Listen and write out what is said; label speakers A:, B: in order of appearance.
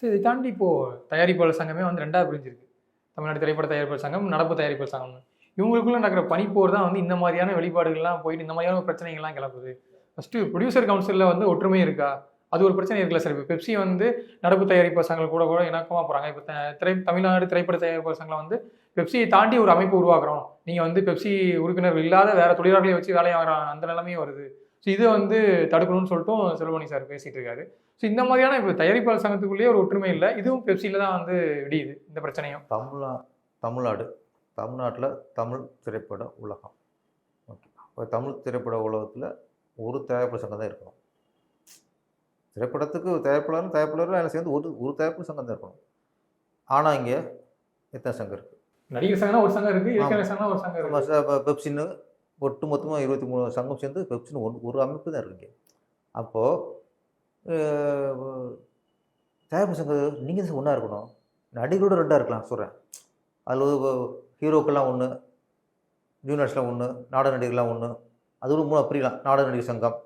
A: So இதை தாண்டி இப்போது தயாரிப்பாளர் சங்கமே வந்து ரெண்டாக பிரிஞ்சிருக்கு. தமிழ்நாடு திரைப்பட தயாரிப்பாளர் சங்கம் நடப்பு தயாரிப்பாளர் சங்கம். இவங்களுக்குள்ள நடக்கிற பனிப்போர் தான் வந்து இந்த மாதிரியான வெளிப்பாடுகள்லாம் போயிட்டு இந்த மாதிரியான பிரச்சனைகள்லாம் கிளப்புது. ஃபஸ்ட்டு ப்ரொடியூசர் கவுன்சிலில் வந்து ஒற்றுமை இருக்கா? அது ஒரு பிரச்சனை இருக்குல்ல சார். இப்போ பெப்சி வந்து நடப்பு தயாரிப்பாளர் சங்கங்கள் கூட கூட இணக்கமாக போகிறாங்க இப்போ திரை தமிழ்நாடு திரைப்பட தயாரிப்பாளர் சங்கம் வந்து பெப்சியை தாண்டி ஒரு அமைப்பு உருவாக்குறோம். நீங்கள் வந்து பெப்சி உறுப்பினர்கள் இல்லாத வேறு தொழிலாளர்களை வச்சு வேலையாகிறான் அந்த நிலைமையும் வருது. ஸோ இதை வந்து தடுக்கணும்னு சொல்லிட்டும் செல்வமணி சார் பேசிட்டு இருக்காரு ஸோ இந்த மாதிரியான இப்போ தயாரிப்பாளர் சங்கத்துக்குள்ளேயே ஒரு ஒற்றுமை இல்லை. இதுவும் பெப்சியில் தான் வந்து விடியுது இந்த பிரச்சனையும்.
B: தமிழ்நா தமிழ்நாடு தமிழ்நாட்டில் தமிழ் திரைப்பட உலகம். ஓகே. இப்போ தமிழ் திரைப்பட உலகத்தில் ஒரு தயாரிப்பு சங்கம் தான் இருக்கணும். திரைப்படத்துக்கு தயாரிப்பாளரும் தயாரிப்பாளரும் எல்லாம் சேர்ந்து ஒரு ஒரு தயாரிப்பு சங்கம் தான் இருக்கணும். ஆனால் இங்கே எத்தனை சங்கம் இருக்குது
A: நடிகர் சங்கம்னா ஒரு சங்கம் இருக்கு இயக்குனர் சங்கம்னா ஒரு சங்கம் இருக்கு.
B: பெப்சின்னு ஒட்டு மொத்தமாக இருபத்தி மூணு சங்கம் சேர்ந்து பெப்சின்னு ஒன்று ஒரு அமைப்பு தான் இருக்குங்க அப்போது தயாரிப்பு சங்கம் நீங்கள் தான் ஒன்றா இருக்கணும். நடிகரோட ரெண்டாக இருக்கலாம் சொல்கிறேன் அதில் ஹீரோக்கெல்லாம் ஒன்று ஜூனியர்ஸ்லாம் ஒன்று நாடக நடிகர்லாம் ஒன்று அது ஒரு மூணு பிரிக்கலாம் நாடக நடிகர் சங்கம்.